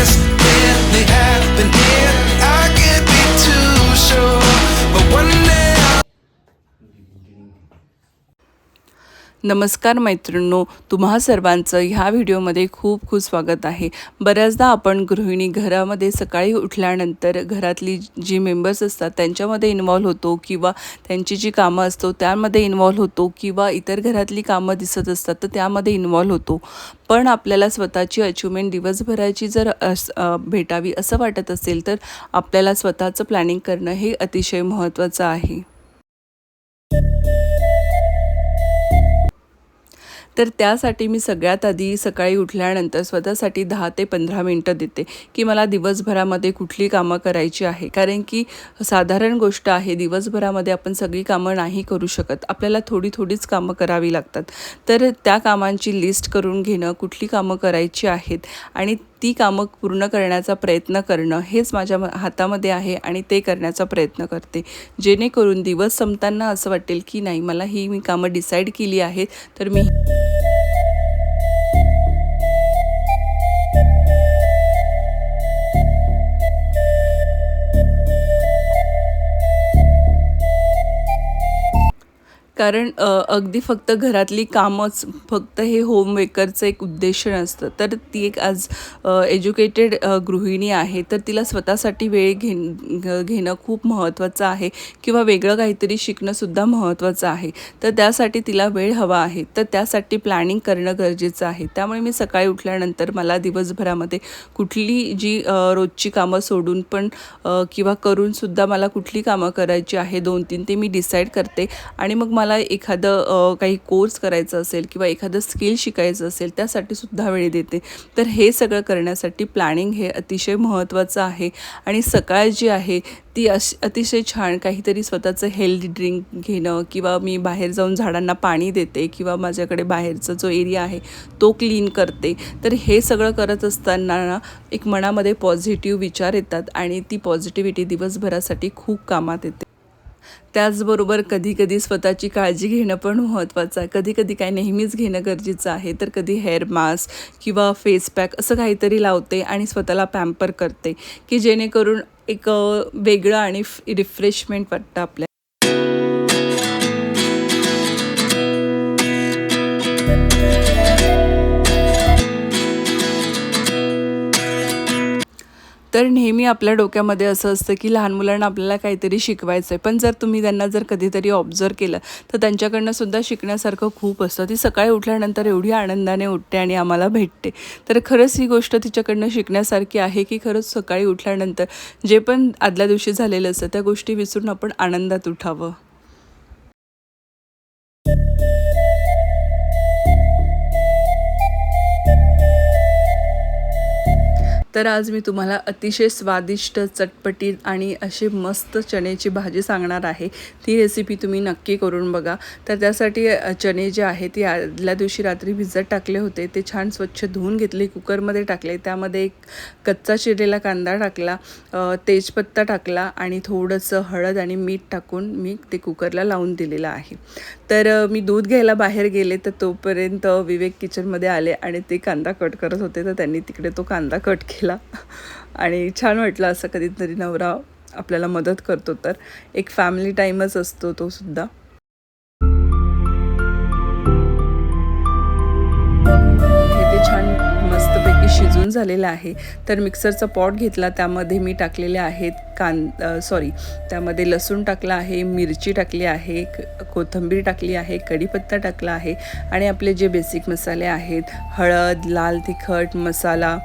es नमस्कार मैत्रिणींनो तुम्हा सर्वांचं ह्या व्हिडिओमध्ये खूप खूप स्वागत आहे. बऱ्याचदा आपण गृहिणी घरामध्ये सकाळी उठल्यानंतर घरातली जी मेंबर्स असतात त्यांच्यामध्ये इन्वॉल्व्ह होतो किंवा त्यांची जी कामं असतो त्यामध्ये इन्वॉल्व्ह होतो किंवा इतर घरातली कामं दिसत असतात तर त्यामध्ये इन्वॉल्व्ह होतो. पण आपल्याला स्वतःची अचिव्हमेंट दिवसभराची जर अस भेटावी असं वाटत असेल तर आपल्याला स्वतःचं प्लॅनिंग करणं हे अतिशय महत्त्वाचं आहे. तर त्यासाठी मी सगळ्यात आधी सकाळी उठल्यानंतर स्वतःसाठी दहा ते पंधरा मिनटं देते की मला दिवसभरामध्ये कुठली कामं करायची आहे. कारण की साधारण गोष्ट आहे दिवसभरामध्ये आपण सगळी कामं नाही करू शकत. आपल्याला थोडी थोडीच कामं करावी लागतात. तर त्या कामांची लिस्ट करून घेणं कुठली कामं करायची आहेत आणि ती कामं पूर्ण करण्याचा प्रयत्न करणं हेच माझ्या हातामध्ये आहे आणि ते करण्याचा प्रयत्न करते. जेणेकरून दिवस संपताना असं वाटेल की नाही मला ही मी कामं डिसाईड केली आहेत तर मी कारण अगदी फक्त घरातली कामच फक्त हे होमवेकरचं एक उद्देश नसतं तर ती एक आज एज्युकेटेड गृहिणी आहे तर तिला स्वतःसाठी वेळ घेण घेणं खूप महत्त्वाचं आहे किंवा वेगळं काहीतरी शिकणंसुद्धा महत्त्वाचं आहे. तर त्यासाठी तिला वेळ हवा आहे. तर त्यासाठी प्लॅनिंग करणं गरजेचं आहे. त्यामुळे मी सकाळी उठल्यानंतर मला दिवसभरामध्ये कुठली जी रोजची कामं सोडून पण किंवा करूनसुद्धा मला कुठली कामं करायची आहे दोन तीन ते मी डिसाईड करते. आणि मग मला एखादं काही कोर्स करायचं असेल किंवा एखादं स्किल शिकायचं असेल त्यासाठी सुद्धा वेळ देते. तर हे सगळं करण्यासाठी प्लॅनिंग हे अतिशय महत्त्वाचं आहे. आणि सकाळ जी आहे ती अश अतिशय छान काहीतरी स्वतःचं हेल्दी ड्रिंक घेणं किंवा मी बाहेर जाऊन झाडांना पाणी देते किंवा माझ्याकडे बाहेरचा जो एरिया आहे तो क्लीन करते. तर हे सगळं करत असताना एक मनामध्ये पॉझिटिव्ह विचार येतात आणि ती पॉझिटिव्हिटी दिवसभरासाठी खूप कामात येते. त्याचबरोबर कधीकधी स्वतःची काळजी घेणं पण महत्त्वाचं आहे. कधी कधी काय नेहमीच घेणं गरजेचं आहे तर कधी हेअर मास्क किंवा फेस पॅक असं काहीतरी लावते आणि स्वतःला पॅम्पर करते की जेणेकरून एक वेगळं आणि रिफ्रेशमेंट वाटतं आपल्या तर नेहमी आपल्या डोक्यामध्ये असं असतं की लहान मुलांना आपल्याला काहीतरी शिकवायचं आहे पण जर तुम्ही त्यांना जर कधीतरी ऑब्झर्व केलं तर त्यांच्याकडनं सुद्धा शिकण्यासारखं खूप असतं. ती सकाळी उठल्यानंतर एवढी आनंदाने उठते आणि आम्हाला भेटते. तर खरंच ही गोष्ट तिच्याकडनं शिकण्यासारखी आहे की खरंच सकाळी उठल्यानंतर जे पण आदल्या दिवशी झालेलं असतं त्या गोष्टी विसरून आपण आनंदात उठावं. तर आज मी तुम्हाला अतिशय स्वादिष्ट चटपटीत आणि अशी मस्त चण्याची भाजी सांगणार आहे. ती रेसिपी तुम्ही नक्की करून बघा. तर त्यासाठी चणे जे आहे ते आदल्या दिवशी रात्री भिजत टाकले होते. ते छान स्वच्छ धुवून घेतले कुकरमध्ये टाकले. त्यामध्ये एक कच्चा चिरलेला कांदा टाकला तेजपत्ता टाकला आणि थोडंसं हळद आणि मीठ टाकून मी ते कुकरला लावून दिलेलं आहे. तर मी दूध घ्यायला बाहेर गेले तर तोपर्यंत विवेक किचनमध्ये आले आणि ते कांदा कट करत होते. तर त्यांनी तिकडे तो कांदा कट केला. आणि छान वाटलं असं कधीतरी नवरा आपल्याला मदत करतो. तर एक फॅमिली टाईमच असतो तो सुद्धा. शिजून झालेलं आहे. तर मिक्सरचा पॉट घेतला त्यामध्ये मी टाकलेले आहेत कां सॉरी त्यामध्ये लसूण टाकला आहे मिरची टाकली आहे कोथंबीर कोथिंबीर टाकली आहे कढीपत्ता टाकला आहे आणि आपले जे बेसिक मसाले आहेत हळद लाल तिखट मसाला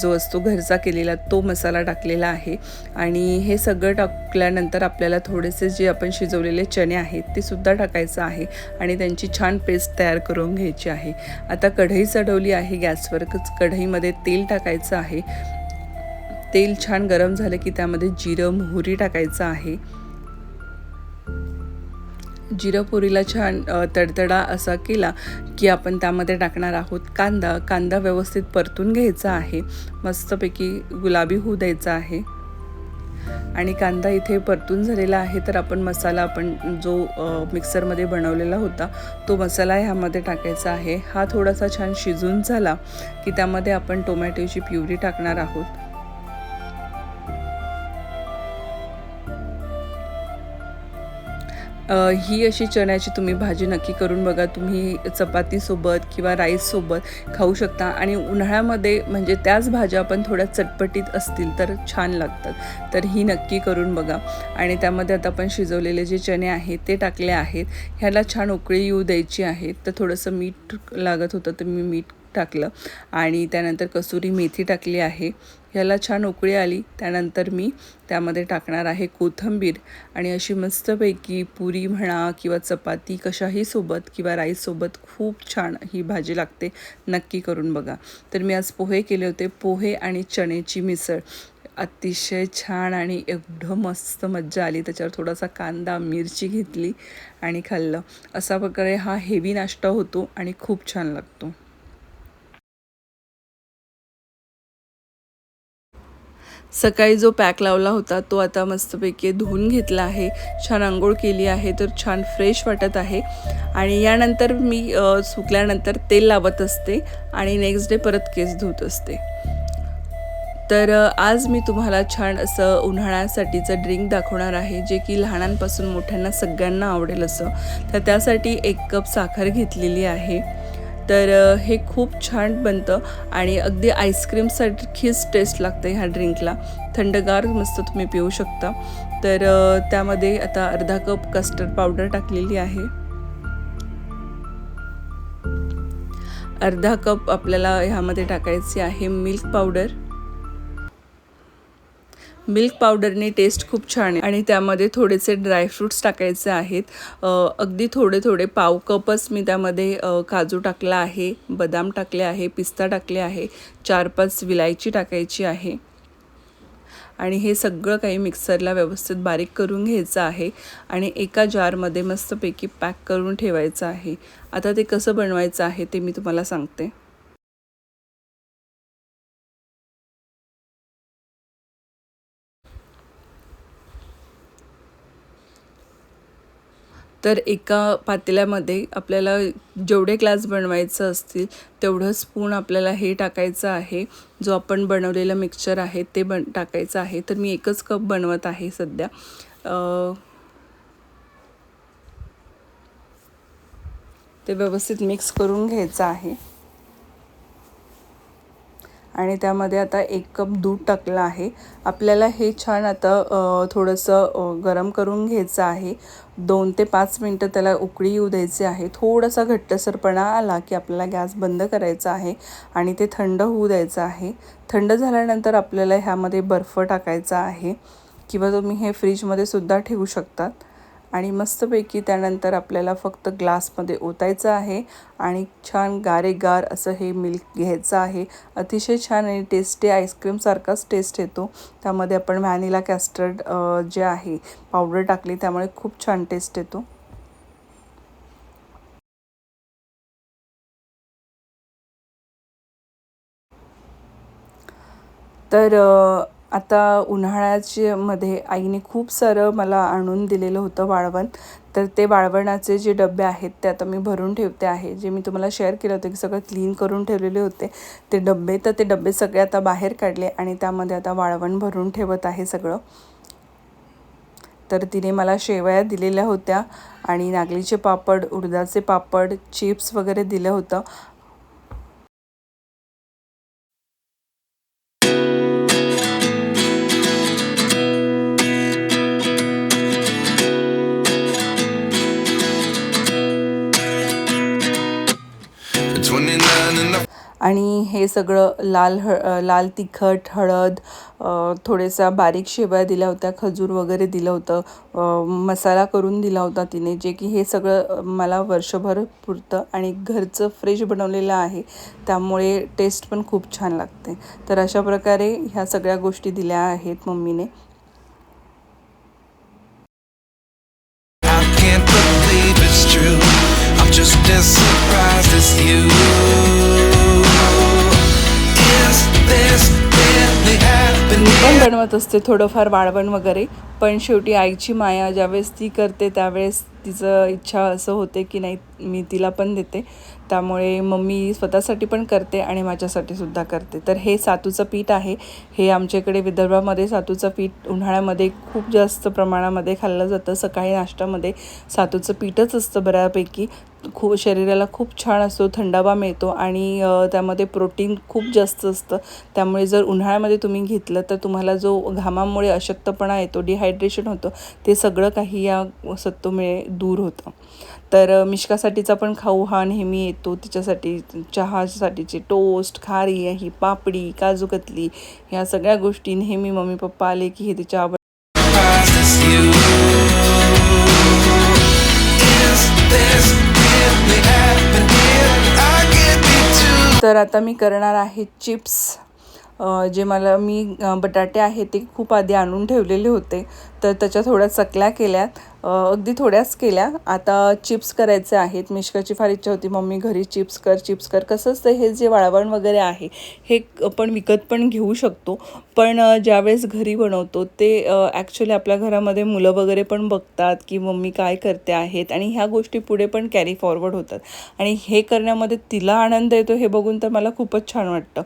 जो असतो घरचा केलेला तो मसाला टाकलेला आहे. आणि हे सगळं टाकल्यानंतर आपल्याला थोडेसे जे आपण शिजवलेले चणे आहेत ते सुद्धा टाकायचं आहे आणि त्यांची छान पेस्ट तयार करून घ्यायची आहे. आता कढई चढवली आहे गॅसवर कढईमध्ये तेल टाकायचं आहे. तेल छान गरम झालं की त्यामध्ये जिरं मोहरी टाकायचं आहे. जिरं पुरीला छान तडतडा असा केला की आपण त्यामध्ये टाकणार आहोत कांदा. कांदा व्यवस्थित परतून घ्यायचा आहे. मस्तपैकी गुलाबी होऊ द्यायचा आहे. आणि कांदा इथे परतून झालेला आहे तर आपण मसाला आपण जो मिक्सरमध्ये बनवलेला होता तो मसाला ह्यामध्ये टाकायचा आहे. हा थोडासा छान शिजून झाला की त्यामध्ये आपण टोमॅटोची प्युरी टाकणार आहोत. ही अशी चण्याची तुम्ही भाजी नक्की करून बघा. तुम्ही चपातीसोबत किंवा राईससोबत खाऊ शकता. आणि उन्हाळ्यामध्ये म्हणजे त्याच भाज्या पण थोड्या चटपटीत असतील तर छान लागतात. तर ही नक्की करून बघा. आणि त्यामध्ये आता आपण शिजवलेले जे चणे आहेत ते टाकले आहेत. ह्याला छान उकळी येऊ द्यायची आहे. तर थोडंसं मीठ लागत होतं तर मी मीठ टाकलं आणि त्यानंतर कसुरी मेथी टाकली आहे. ह्याला छान उकळी आली. त्यानंतर मी त्यामध्ये टाकणार आहे कोथिंबीर आणि अशी मस्तपैकी पुरी म्हणा किंवा चपाती कशाही सोबत किंवा राईससोबत खूप छान ही भाजी लागते. नक्की करून बघा. तर मी आज पोहे केले होते. पोहे आणि चण्याची मिसळ. अतिशय छान आणि एवढं मस्त मज्जा आली. त्याच्यावर थोडासा कांदा मिरची घेतली आणि खाल्लं. असा प्रकारे हा हेवी नाश्ता होतो आणि खूप छान लागतो. सकाळी जो पॅक लावला होता तो आता मस्तपैकी धुवून घेतला आहे. छान आंघोळ केली आहे तर छान फ्रेश वाटत आहे. आणि यानंतर मी सुकल्यानंतर तेल लावत असते आणि नेक्स्ट डे परत केस धुत असते. तर आज मी तुम्हाला छान असं उन्हाळ्यासाठीचं ड्रिंक दाखवणार आहे जे की लहानांपासून मोठ्यांना सगळ्यांना आवडेल असं. तर त्यासाठी एक कप साखर घेतलेली आहे. तर हे खूप छान बनतं आणि अगदी आईस्क्रीमसारखीच टेस्ट लागते ह्या ड्रिंकला. थंडगार मस्त तुम्ही पिऊ शकता. तर त्यामध्ये आता अर्धा कप कस्टर्ड पावडर टाकलेली आहे. अर्धा कप आपल्याला ह्यामध्ये टाकायची आहे मिल्क पावडर मिल्क पावडरने टेस्ट खूप छान आहे. आणि त्यामध्ये थोडेसे ड्रायफ्रूट्स टाकायचे आहेत. अगदी थोडे थोडे पाव कपच मी त्यामध्ये काजू टाकला आहे बदाम टाकले आहे पिस्ता टाकले आहे चार पाच विलायची टाकायची आहे. आणि हे सगळं काही मिक्सरला व्यवस्थित बारीक करून घ्यायचं आहे. आणि एका जारमध्ये मस्तपैकी पॅक करून ठेवायचं आहे. आता ते कसं बनवायचं आहे ते मी तुम्हाला सांगते. तर एका पातेल्यामध्ये आपल्याला जेवढे ग्लास बनवायचं असतील तेवढं स्पून आपल्याला हे टाकायचं आहे. जो आपण बनवलेलं मिक्सचर आहे ते बन टाकायचं आहे. तर मी एकच कप बनवत आहे सध्या. ते व्यवस्थित मिक्स करून घ्यायचं आहे. आणि त्यामध्ये आता एक कप दूध टाकलं आहे. आपल्याला हे छान आता थोडंसं गरम करून घ्यायचं आहे. दोन ते पाच मिनटं त्याला उकळी येऊ द्यायची आहे. थोडासा घट्टसरपणा आला की आपल्याला गॅस बंद करायचा आहे आणि ते थंड होऊ द्यायचं आहे. थंड झाल्यानंतर आपल्याला ह्यामध्ये बर्फ टाकायचा आहे किंवा तुम्ही हे फ्रीजमध्ये सुद्धा ठेवू शकतात. आणि मस्तपैकी त्यानंतर आपल्याला फक्त ग्लासमध्ये ओतायचं आहे आणि छान गारेगार असं हे मिल्क घ्यायचं आहे. अतिशय छान आणि टेस्टी आईस्क्रीमसारखाच टेस्ट येतो. त्यामध्ये आपण व्हॅनिला कॅस्टर्ड जे आहे पावडर टाकली त्यामुळे खूप छान टेस्ट येतो. तर आता उन्हाळ्याच्या मध्ये आईने खूप सारं मला आणून दिलेलं होतं वाळवण. तर ते वाळवणाचे जे डबे आहेत ते आता मी भरून ठेवते आहे. जे मी तुम्हाला शेअर केलं होतं की सगळं क्लीन करून ठेवलेले होते ते डबे. तर ते डबे सगळे आता बाहेर काढले आणि त्यामध्ये आता वाळवण भरून ठेवत आहे सगळं. तर तिने मला शेवया दिलेल्या होत्या आणि नागलीचे पापड उडदाचे पापड चिप्स वगैरे दिलं होतं. आणि हे सगळं लाल ह लाल तिखट हळद थोडेसा बारीक शेवया दिल्या होत्या खजूर वगैरे दिलं होतं मसाला करून दिला होता तिने जे की हे सगळं मला वर्षभर पुरतं आणि घरचं फ्रेश बनवलेलं आहे त्यामुळे टेस्ट पण खूप छान लागते. तर अशा प्रकारे ह्या सगळ्या गोष्टी दिल्या आहेत मम्मीने. बनवत असते थोडंफार वाळवण वगैरे. पण शेवटी आईची माया ज्यावेळेस ती करते त्यावेळेस तिचं इच्छा असं होते की नाही मी तिला पण देते. त्यामुळे मम्मी स्वतःसाठी पण करते आणि माझ्यासाठी सुद्धा करते. तर हे सातूचं पीठ आहे. हे आमच्याकडे विदर्भामध्ये सातूचं पीठ उन्हाळ्यामध्ये खूप जास्त प्रमाणामध्ये खाल्लं जातं. सकाळी नाश्त्यामध्ये सातूचं पीठच असतं बऱ्यापैकी. खूप शरीराला खूप छान असतो थंडावा मिळतो आणि त्यामध्ये प्रोटीन खूप जास्त असतं. त्यामुळे जर उन्हाळ्यामध्ये तुम्ही घेतलं तर तुम्हाला जो घामामुळे अशक्तपणा येतो डिहायड्रेशन होतं ते सगळं काही या सत्तूमुळे दूर होतं. तर मिश्कासाठीचा पण खाऊ हा नेहमी येतो. तिच्यासाठी चहासाठीचे टोस्ट खारी ही पापडी काजूकतली ह्या सगळ्या गोष्टी नेहमी मम्मी पप्पा आले की हे तिच्या आवड तर आता मी करणार आहे चिप्स जे मला मी बटाटे आहेत ते खूप आधी आणून ठेवलेले होते. तर त्याच्या थोड्या चकल्या केल्या अगदी थोड्याच केल्या. आता चिप्स करायचे आहेत. मिश्काची फार इच्छा होती. मम्मी घरी चिप्स कर चिप्स कर. कसं असतं हे जे वाळवण वगैरे आहे हे आपण विकत पण घेऊ शकतो. पण ज्यावेळेस घरी बनवतो ते ॲक्च्युली आपल्या घरामध्ये मुलं वगैरे पण बघतात की मम्मी काय करते आहेत आणि ह्या गोष्टी पुढे पण कॅरी फॉरवर्ड होतात. आणि हे करण्यामध्ये तिला आनंद येतो हे बघून तर मला खूपच छान वाटतं.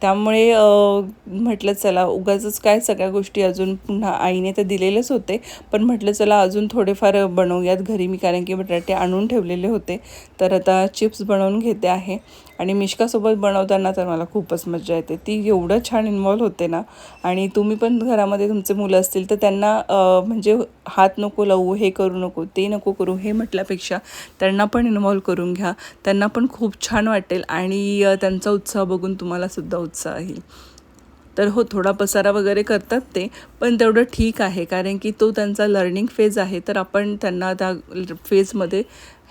त्यामुळे म्हटलं चला उगाच काय सगळ्या गोष्टी अजून पुन्हा आईने तर दिलेलं दिलेलेच होते. पण म्हटलं चला अजून थोडेफार बनवूयात घरी. मी कारण की बटाटे आणून ठेवलेले होते. तर आता चिप्स बनवून घेते आहे. आणि मिश्कासोबत बनवताना तर मला खूपच मजा येते. ती एवढं छान इन्वॉल्व्ह होते ना. आणि तुम्ही पण घरामध्ये तुमचे मुलं असतील तर त्यांना म्हणजे हात नको लावू हे करू नको ते नको करू हे म्हटल्यापेक्षा त्यांना पण इन्व्हॉल्व करून घ्या. त्यांना पण खूप छान वाटेल आणि त्यांचा उत्साह बघून तुम्हालासुद्धा उत्साह येईल. तर हो थोडा पसारा वगैरे करतात ते पण तेवढं ठीक आहे. कारण की तो त्यांचा लर्निंग फेज आहे तर आपण त्यांना त्या फेजमध्ये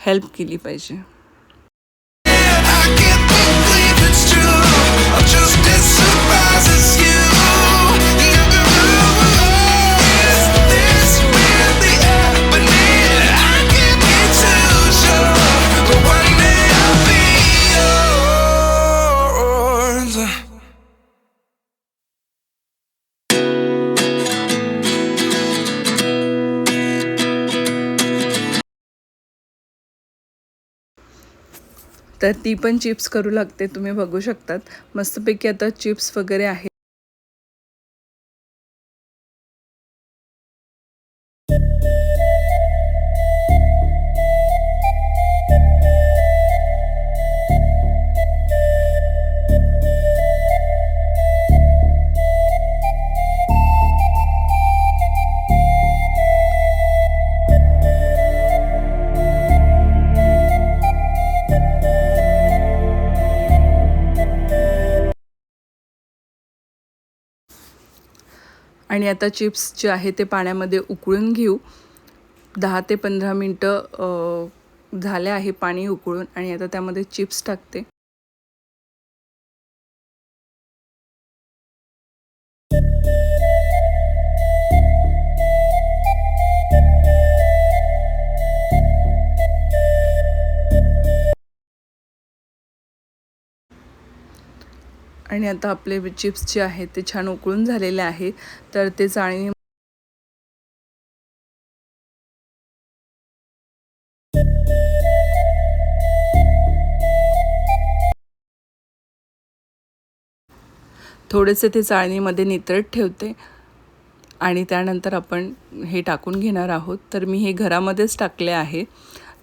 हेल्प केली पाहिजे. तर ती पण चिप्स करू लागते तुम्ही बघू शकतात. मस्तपैकी आता चिप्स वगैरे आहे आणि आता चिप्स जे आहे ते पाण्यामध्ये उकळून घेऊ. दहा ते पंधरा मिनटं झाले आहे पाणी उकळून आणि आता त्यामध्ये चिप्स टाकते. आणि आता आपले चिप्स जे आहेत ते छान उकळून झालेले आहे तर ते चाळणी थोडेसे ते चाळणीमध्ये नितळत ठेवते. आणि त्यानंतर आपण हे टाकून घेणार आहोत. तर मी हे घरामध्येच टाकले आहे.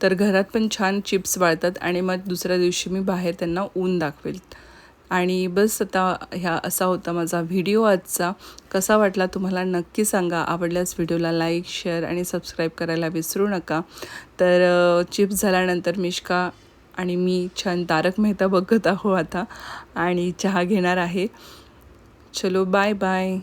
तर घरात पण छान चिप्स वाळतात आणि मग दुसऱ्या दिवशी मी बाहेर त्यांना ऊन दाखवेल. आणि बस आता ह्या असा होता माझा व्हिडिओ आजचा. कसा वाटला तुम्हाला नक्की सांगा. आवडल्यास व्हिडिओला लाईक शेअर आणि सबस्क्राईब करायला विसरू नका. तर चिप्स झाल्यानंतर मिश्का आणि मी छान तारक मेहता बघत आहो आता आणि चहा घेणार आहे. चलो बाय बाय